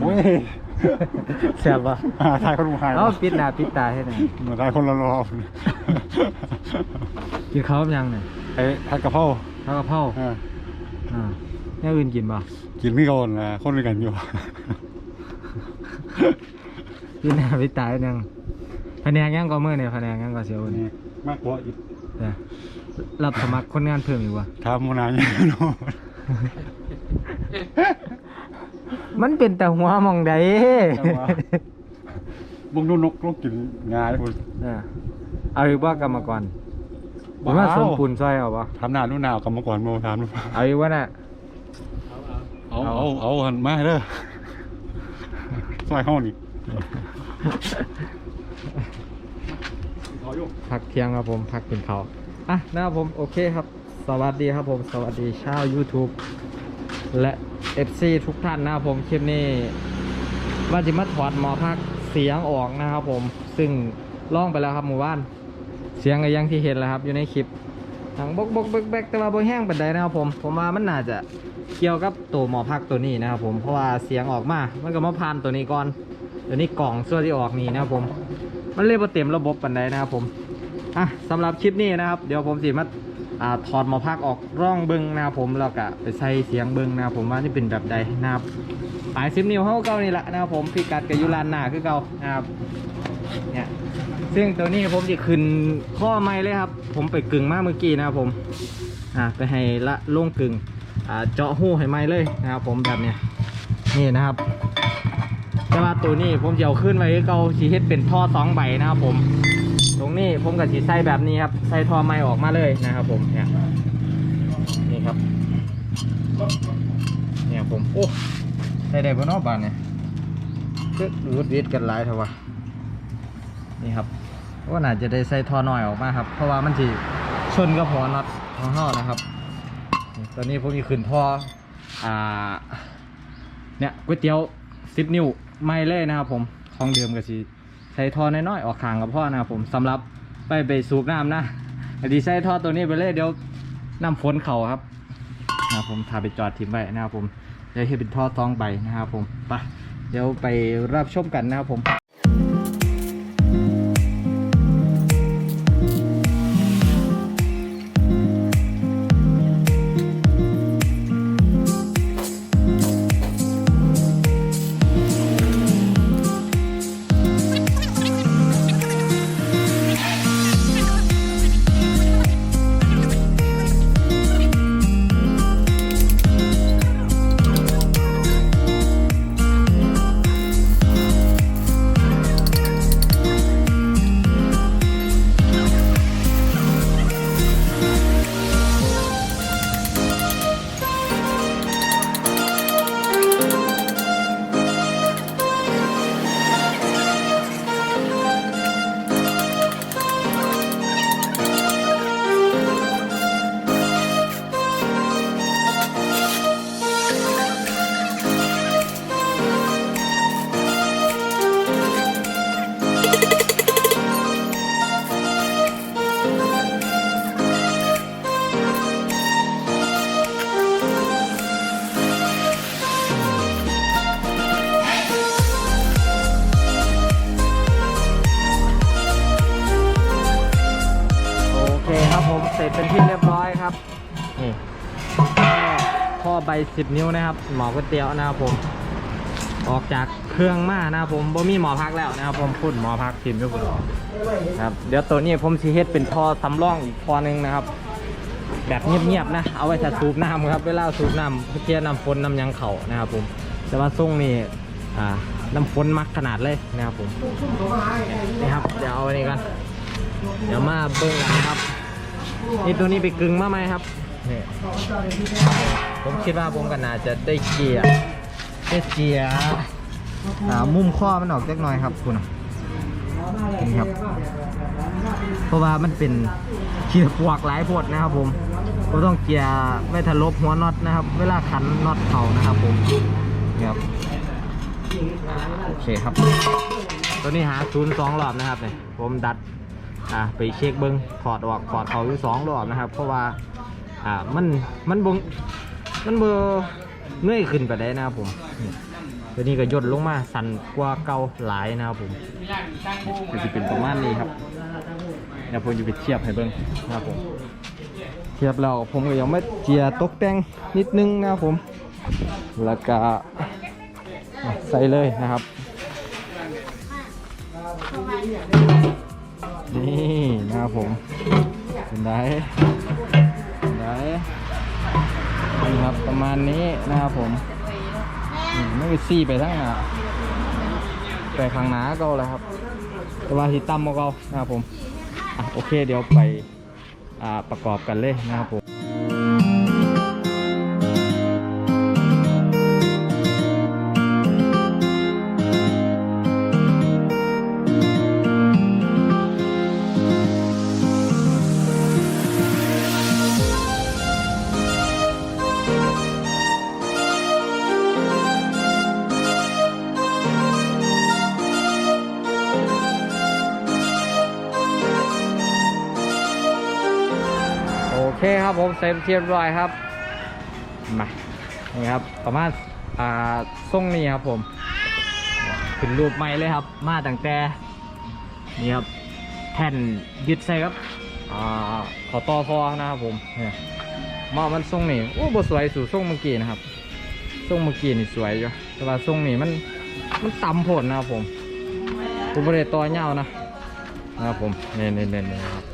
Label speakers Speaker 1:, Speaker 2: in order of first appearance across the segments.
Speaker 1: โอ้ย
Speaker 2: แซ่บปะ
Speaker 1: อ่าทายคนบุคาย
Speaker 2: เอาปิดหน้าปิดตาให้หน่อย
Speaker 1: เหมือนทายคนละรอบ
Speaker 2: กินข้าวกับยังเนี่ย
Speaker 1: ไอ้ทายกระเพรา
Speaker 2: ข้าวกะเพรา
Speaker 1: อ่า
Speaker 2: อ่าอย่างอื่นกินป่ะ
Speaker 1: กินไม่ก่อนนะคนด้วยกันอยู่
Speaker 2: ปิดหน้าปิดตาให้หยังแผนกยังก็มือเนี่ยแผนกยังก็เสียวนี่
Speaker 1: นี่มากกว่าอีก
Speaker 2: เดี๋ยวรับสมัครคนงานเพิ่มดีกว่า
Speaker 1: ทำมานานยังเนาะ
Speaker 2: มันเป็นแต่หัวหมองใด
Speaker 1: บุงดูนกนกกินงาเลยคุณ
Speaker 2: เออเอาอีกว่ากรรมกรหรือว่าสมปูนซอยเอาปะ
Speaker 1: ทำหน้านู่นหนาวกลับมาก่อนโมทำนู่น
Speaker 2: เอาอีกว่าน่ะ
Speaker 1: เอา
Speaker 2: เอา
Speaker 1: เอาเอาหันมาเด้อซอยห้องนี่
Speaker 2: พักเที่ยงครับผมพักกินข้าวอะนะครับผมโอเคครับ สวัสดีครับผม สวัสดีชาว YouTube และ FC ทุกท่านนะครับผมคลิปนี้ว่าจะมาถอดหมอพักเสียงออกนะครับผมซึ่งล่องไปแล้วครับหมู่บ้าน เสียงก็ยังที่เห็นแล้วครับ อยู่ในคลิปทางบกบกเบกเบกแต่ว่าบแห้งปันใดนะครับผมผมว่ามันน่าจะเกี่ยวกับตัวหมอพักตัวนี้นะครับผมเพราะว่าเสียงออกมามันก็มาผ่านตัวนี้ก่อนตัวนี้กล่องส่วนที่ออกนี่นะครับผม มันเลยบ่าเต็มระบบปันใดนะครับผมอะสำหรับคลิปนี้นะครับ เดี๋ยวผมสิมา อ่าถอดหมอพักออกร่องเบิงนะครับผมแล้วก็ไปใส่เสียงเบิงนะครับผมว่านี่เป็นแบบใดนะครับปลายซิมนิวเขาเก่านี่แหละนะครับผมพิกัดกับยุรานหนาคือเก่านะครับเนี่ยซึ่งตัวนี้ผมจะขึ้นข้อไม้เลยครับ ผมไปกึ่งมากเมื่อกี้นะครับผมอ่าไปให้ละลงกึ่งอ่าเจาะหูให้ไม้เลยนะครับผมแบบเนี้ยนี่นะครับแต่ว่าตัวนี้ผมจะเอาขึ้นไว้คือเก่าสีเฮ็ดเป็นท่อสองใบนะครับผม ตรงนี้ผมกับสีใส่แบบนี้ครับใส่ทอไม้ออกมาเลยนะครับผมเนี่ยนี่ครับเนี่ยผมโอ้ใส่ได้บนนอกบานเนี่ยก็รูดวิดกันหลายเถอะวะนี่ครับว่าน่าจะได้ใส่ท่อน้อยออกมาครับ เพราะว่ามันจะชนกับหัวน็อตของห่อนะครับ ตอนนี้ผมมีขึ้นท่ออ่าเนี่ยก๋วยเตี๋ยวสิบนิ้วไม่เลยนะครับผมของเดิมกับสี ใส่ท่อน้อยๆออกข้างกับพ่อนะครับผมสำหรับไปไปสูบน้ำนะดีใส่ท่อตัวนี้ไปเลยเดี๋ยวน้ำฝนเข่าครับนะครับผมพาไปจอดทิ้งไว้นะครับผมเดี๋ยวให้เป็นท่อท้องใบนะครับผมไปเดี๋ยวไปรับชมกันนะครับผม 10 นิ้วนะครับ หมอก๋วยเตี๋ยวนะครับผม ออกจากเครื่องมานะครับผมบ่มีหมอพักแล้วนะครับผมพูดหมอพักพิมพ์ด้วยครับ เดี๋ยวตัวนี้ผมชีเฮ็ดเป็นท่อสำรองอีกท่อนึงนะครับ แบบเงียบๆนะ เอาไว้ถัดสูบน้ำครับ เวลาสูบน้ำเกียร์น้ำฝนน้ำยังเข่านะครับผม แต่ว่าส่งนี่อ่าน้ำฝนมักขนาดเลยนะครับผมนี่ครับ เดี๋ยวเอาอันนี้กัน เดี๋ยวมาเบิ้งนะครับนี่ตัวนี้ไปกึ่งมาไหมครับ นี่ผมคิดว่าผมก็น่าจะได้เกียร์ได้เกียร์อ่ามุมข้อมันออกเล็กน้อยครับคุณนี่ครับ เพราะว่ามันเป็นเกียร์ปวกหลายพดนะครับ ผมก็ต้องเกียร์ไว้ทะลบหัวน็อตนะครับ เวลาขันน็อตเขานะครับ ผมนี่ครับโอเคครับ ตัวนี้หาศูนย์สองรอบนะครับเนี่ยผมดัดอ่าไปเช็คเบิ้งถอดออกถอดเขาอยู่สองรอบนะครับ เพราะว่า อ่ามันมันบงมันเบอเนื่อยขึ้นไปได้นะครับผมตัวนี้ก็ย่นลงมาสั่นกว่าเก่าหลายนะครับผม
Speaker 1: ก็จะเป็นประมาณนี้ครับเดี๋ยวผมจะไปเทียบให้เบิ่ง
Speaker 2: นะครับผมเทียบแล้วผมก็ยังไม่เจียตกแต่งนิดนึงนะครับผม แล้วก็ใส่เลยนะครับ นี่นะครับผมเป็นได เป็นไดนี่ครับประมาณนี้นะครับผมไม่ไปซี่ไปทั้งอะไปข้างหน้าก็แล้วครับแต่ว่าที่ตั้มก็นะครับผมอะโอเคเดี๋ยวไปอ่าประกอบกันเลยนะครับผม เซมเทียบร้อยครับมานี่ครับประมาณอ่าทรงนี้ครับผมขึ้นรูปใหม่เลยครับ มาตั้งแต่นี่ครับแผ่นยึดใส่ครับอ่าขอต่อทอนะครับผมเนี่ยมามันทรงนี้โอ้บสวยสู่ทรงเมื่อกี้นะครับทรงเมื่อกี้นี่สวยอยู่แต่ว่าทรงนี้มันมันต่ำโผลนะครับผมผมไม่ได้ต่อเงานะนะครับผมเนี่ยเนี่ยเนี่ยเนี่ยครับ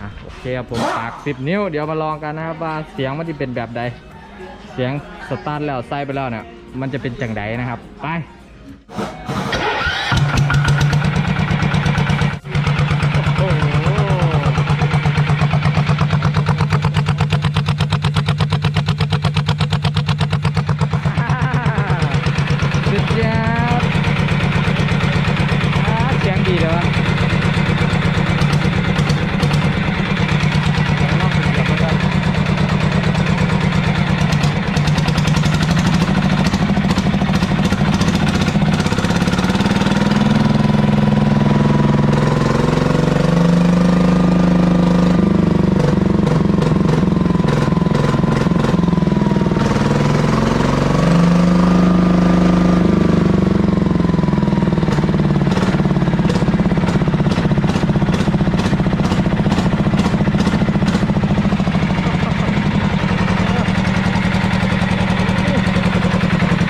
Speaker 2: อะโอเคครับผมปากสิบนิ้ว เดี๋ยวมาลองกันนะครับว่าเสียงมันจะเป็นแบบใด เสียงสตาร์ทแล้วไสไปแล้วเนี่ยมันจะเป็นจังไดนะครับ ไปโอ้โหสุดยอดอ่าเสียงดีเลยวะ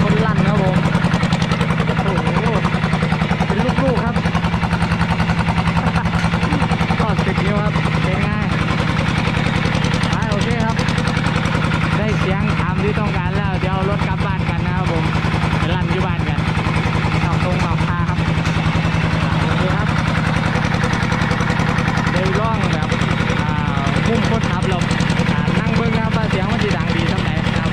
Speaker 2: คนลั่นครับผม โอ้โห เป็นลูกๆครับ ก็สิบนิ้วครับเป็นไงไปโอเคครับ ได้เสียงตามที่ต้องการแล้ว เดี๋ยวรถกลับบ้านกันนะครับผมไปลั่นที่บ้านกันเอาตรงเอาพาครับโอเคครับได้ร่องแบบอ่ามุมครับเราอ่านั่งเบิ้งนะครับว่าเสียงมันจะดังดีสักไหนนะครับ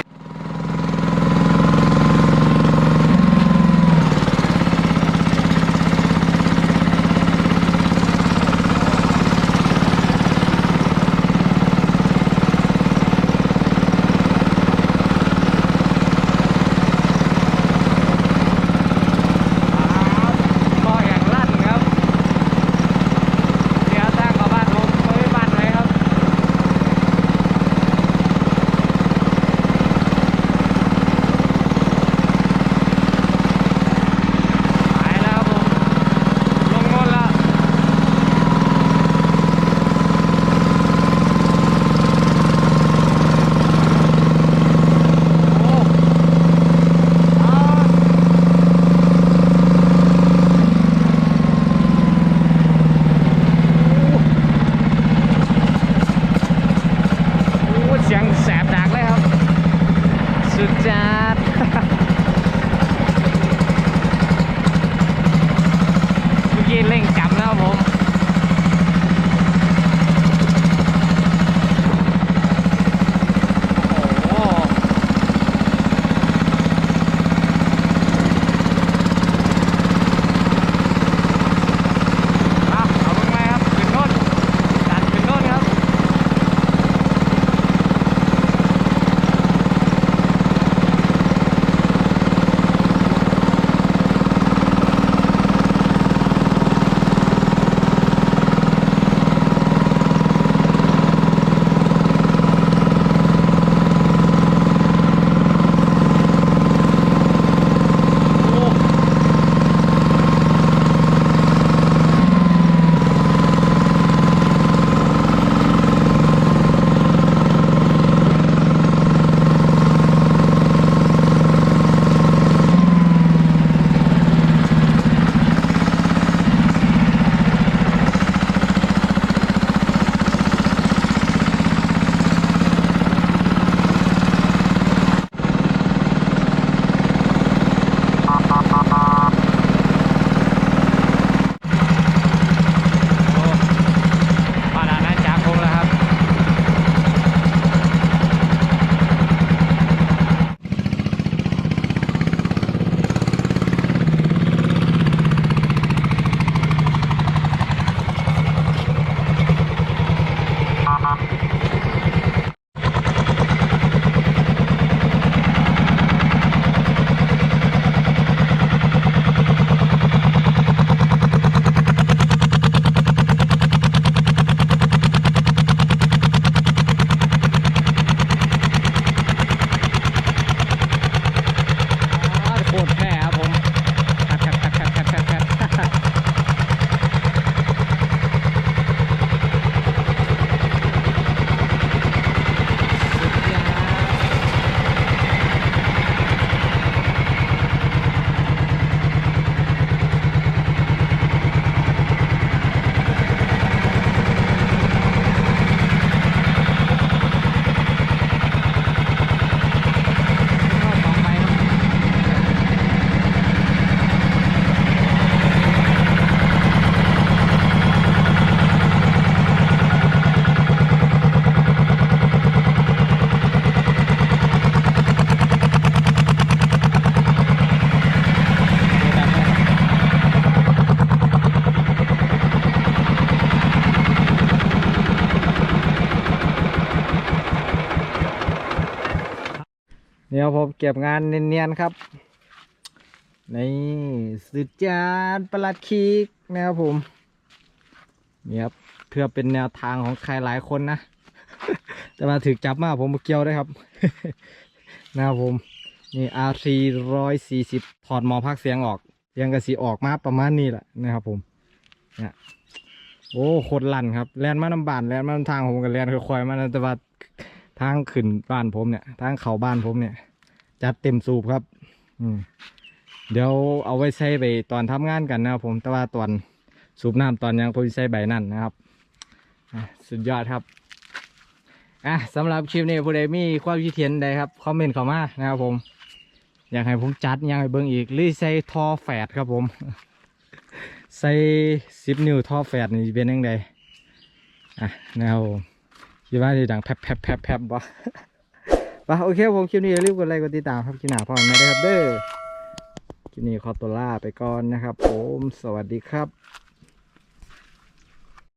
Speaker 2: ก็อย่างลั่นครับเดี๋ยวตั้งกับบ้านผมไม่บ้านไหมครับ ไปแล้วครับผม ลงโน่นแล้ว โอ้อ้าว โอ้เสี ยังแสบดักเลยครับ สุดจัด เดี๋ยวผมเก็บงานเนียนๆครับ นี่สุดจานประหลัดคิกนะครับผมนี่ครับเพื่อเป็นแนวทางของใครหลายคนนะ แต่มาถึกจับมาผมบ่เกี่ยวได้ครับนะครับผมนี่ R4 ร้อยสี่สิบถอดหมอพักเสียงออกเสียงกระสีออกมาประมาณนี้แหละนะครับผมเนี่ยโอ้โคตรลั่นครับแลนมาน้ำบานแลนมาน้ำทางผมกับแลนค่อยๆมาแต่ว่า ทางขึ้นบ้านผมเนี่ยทางเขาบ้านผมเนี่ย จัดเต็มสูบครับ อืมเดี๋ยวเอาไว้ใช้ไปตอนทำงานกันนะครับผมแต่ว่าตอนสูบน้ำตอนยังผมใช้ใบนั่นนะครับสุดยอดครับอะสำหรับคลิปนี้ผู้ใดมีความคิดเห็นใดครับคอมเมนต์เข้ามานะครับผม อยากให้ผมจัดยังให้เบิ่งอีกหรือใส่ท่อแฝดครับผม ใส่สิบนิ้วท่อแฝดนี่เป็นยังไงอะนะครับผม คิดว่าจะดังแผบแผบแพบแพบบ่ไปโอเคผมคลิปนี้อย่าลืมกดไลค์กดติดตามครับคลิปหน้าพอกันไหมนะครับเด้อคลิปนี้ขอตัวลาไปก่อนนะครับผมสวัสดีครับ